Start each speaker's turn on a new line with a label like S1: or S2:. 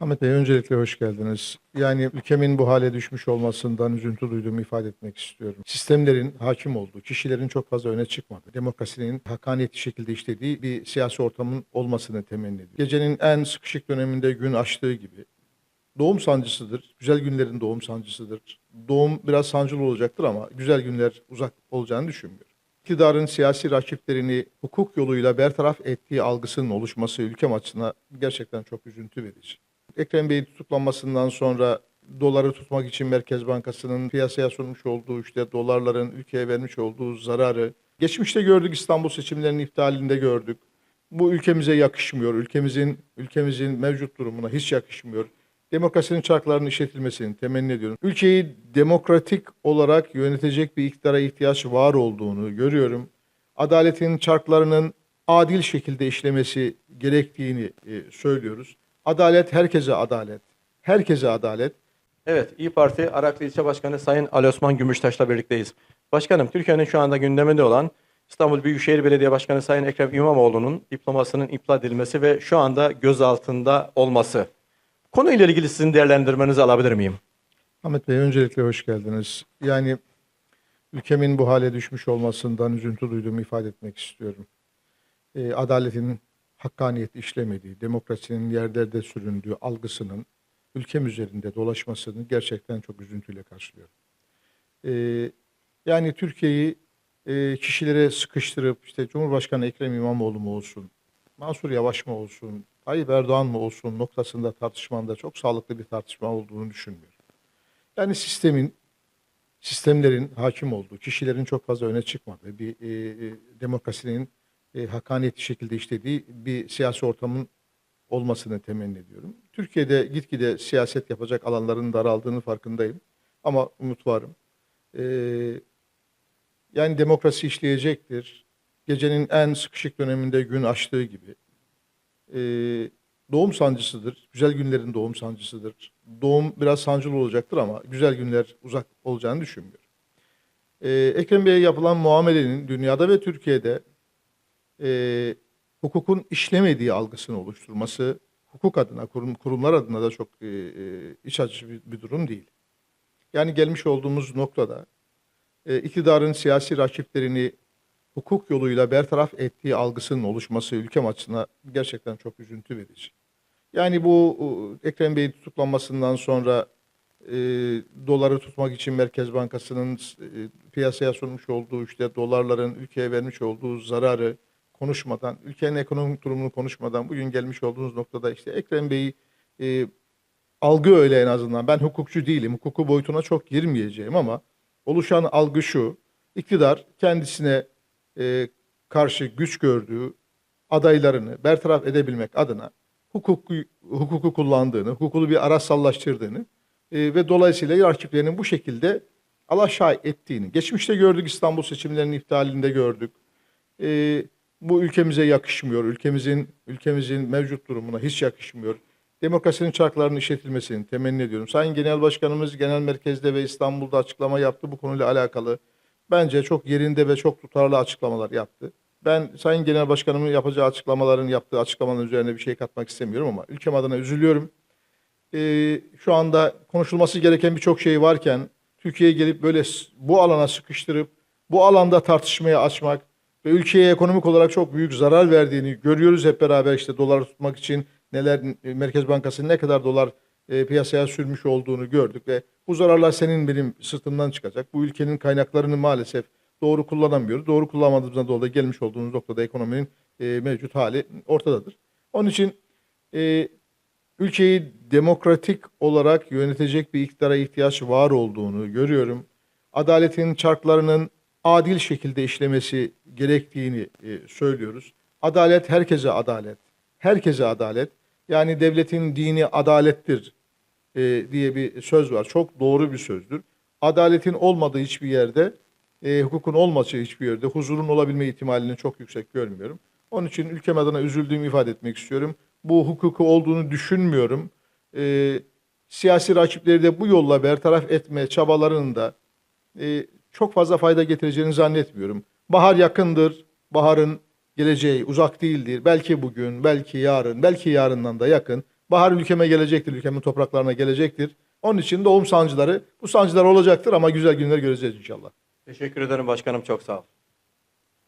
S1: Ahmet Bey öncelikle hoş geldiniz. Yani ülkemin bu hale düşmüş olmasından üzüntü duyduğumu ifade etmek istiyorum. Sistemlerin hakim olduğu, kişilerin çok fazla öne çıkmadığı, demokrasinin hakkaniyetli şekilde işlediği bir siyasi ortamın olmasını temenni ediyorum. Gecenin en sıkışık döneminde gün açtığı gibi doğum sancısıdır. Güzel günlerin doğum sancısıdır. Doğum biraz sancılı olacaktır ama güzel günler uzak olacağını düşünmüyorum. İktidarın siyasi rakiplerini hukuk yoluyla bertaraf ettiği algısının oluşması ülkem açısından gerçekten çok üzüntü verici. Ekrem Bey'in tutuklanmasından sonra doları tutmak için Merkez Bankası'nın piyasaya sunmuş olduğu işte dolarların ülkeye vermiş olduğu zararı geçmişte gördük İstanbul seçimlerinin iptalinde gördük. Bu ülkemize yakışmıyor. Ülkemizin ülkemizin mevcut durumuna hiç yakışmıyor. Demokrasinin çarklarının işletilmesini temenni ediyorum. Ülkeyi demokratik olarak yönetecek bir iktidara ihtiyaç var olduğunu görüyorum. Adaletin çarklarının adil şekilde işlemesi gerektiğini e, söylüyoruz. Adalet herkese adalet. Herkese adalet.
S2: Evet, İyi Parti Araklı İlçe Başkanı Sayın Ali Osman Gümüştaş'la birlikteyiz. Başkanım, Türkiye'nin şu anda gündeminde olan İstanbul Büyükşehir Belediye Başkanı Sayın Ekrem İmamoğlu'nun diplomasının iptal edilmesi ve şu anda gözaltında olması. Konuyla ilgili sizin değerlendirmenizi alabilir miyim?
S1: Ahmet Bey öncelikle hoş geldiniz. Yani ülkemin bu hale düşmüş olmasından üzüntü duyduğumu ifade etmek istiyorum. E, adaletin hakkaniyetli işlemediği, demokrasinin yerlerde süründüğü algısının ülkem üzerinde dolaşmasını gerçekten çok üzüntüyle karşılıyorum. E, yani Türkiye'yi e, kişilere sıkıştırıp işte Cumhurbaşkanı Ekrem İmamoğlu mu olsun, Mansur Yavaş mı olsun, Tayyip Erdoğan mı olsun noktasında tartışmanda çok sağlıklı bir tartışma olduğunu düşünmüyorum. Yani sistemin, sistemlerin hakim olduğu, kişilerin çok fazla öne çıkmadığı, bir e, e, demokrasinin e, hakkaniyetli şekilde işlediği bir siyasi ortamın olmasını temenni ediyorum. Türkiye'de gitgide siyaset yapacak alanların daraldığını farkındayım. Ama umut varım. E, yani demokrasi işleyecektir. Gecenin en sıkışık döneminde gün açtığı gibi. E, doğum sancısıdır. Güzel günlerin doğum sancısıdır. Doğum biraz sancılı olacaktır ama güzel günler uzak olacağını düşünmüyorum. E, Ekrem Bey'e yapılan muamelenin dünyada ve Türkiye'de e, hukukun işlemediği algısını oluşturması hukuk adına, kurum, kurumlar adına da çok e, e, iç açıcı bir, bir durum değil. Yani gelmiş olduğumuz noktada e, iktidarın siyasi rakiplerini hukuk yoluyla bertaraf ettiği algısının oluşması ülkem açısından gerçekten çok üzüntü verici. Yani bu e, Ekrem Bey'in tutuklanmasından sonra e, doları tutmak için Merkez Bankası'nın e, piyasaya sunmuş olduğu işte dolarların ülkeye vermiş olduğu zararı konuşmadan, ülkenin ekonomik durumunu konuşmadan bugün gelmiş olduğunuz noktada işte Ekrem Bey'i e, algı öyle en azından. Ben hukukçu değilim. Hukuku boyutuna çok girmeyeceğim ama oluşan algı şu. İktidar kendisine e, karşı güç gördüğü adaylarını bertaraf edebilmek adına hukuku, hukuku kullandığını, hukuku bir araçsallaştırdığını e, ve dolayısıyla rakiplerinin bu şekilde alaşağı ettiğini. Geçmişte gördük İstanbul seçimlerinin iptalinde gördük. E, bu ülkemize yakışmıyor. Ülkemizin ülkemizin mevcut durumuna hiç yakışmıyor. Demokrasinin çarklarının işletilmesini temenni ediyorum. Sayın Genel Başkanımız genel merkezde ve İstanbul'da açıklama yaptı bu konuyla alakalı. Bence çok yerinde ve çok tutarlı açıklamalar yaptı. Ben Sayın Genel Başkanımın yapacağı açıklamaların yaptığı açıklamanın üzerine bir şey katmak istemiyorum ama ülkem adına üzülüyorum. Ee, şu anda konuşulması gereken birçok şey varken Türkiye'ye gelip böyle bu alana sıkıştırıp bu alanda tartışmaya açmak ve ülkeye ekonomik olarak çok büyük zarar verdiğini görüyoruz hep beraber işte doları tutmak için neler Merkez Bankası ne kadar dolar e, piyasaya sürmüş olduğunu gördük ve bu zararlar senin benim sırtımdan çıkacak. Bu ülkenin kaynaklarını maalesef doğru kullanamıyoruz. Doğru kullanmadığımızdan dolayı gelmiş olduğumuz noktada ekonominin e, mevcut hali ortadadır. Onun için e, ülkeyi demokratik olarak yönetecek bir iktidara ihtiyaç var olduğunu görüyorum. Adaletin çarklarının adil şekilde işlemesi gerektiğini e, söylüyoruz. Adalet herkese adalet. Herkese adalet. Yani devletin dini adalettir e, diye bir söz var. Çok doğru bir sözdür. Adaletin olmadığı hiçbir yerde, e, hukukun olmadığı hiçbir yerde huzurun olabilme ihtimalini çok yüksek görmüyorum. Onun için ülkem adına üzüldüğümü ifade etmek istiyorum. Bu hukuku olduğunu düşünmüyorum. E, siyasi rakipleri de bu yolla bertaraf etme çabalarının da e, çok fazla fayda getireceğini zannetmiyorum. Bahar yakındır. Baharın geleceği uzak değildir. Belki bugün, belki yarın, belki yarından da yakın. Bahar ülkeme gelecektir, ülkemin topraklarına gelecektir. Onun için doğum sancıları, bu sancılar olacaktır ama güzel günler göreceğiz inşallah.
S2: Teşekkür ederim başkanım. Çok sağ ol.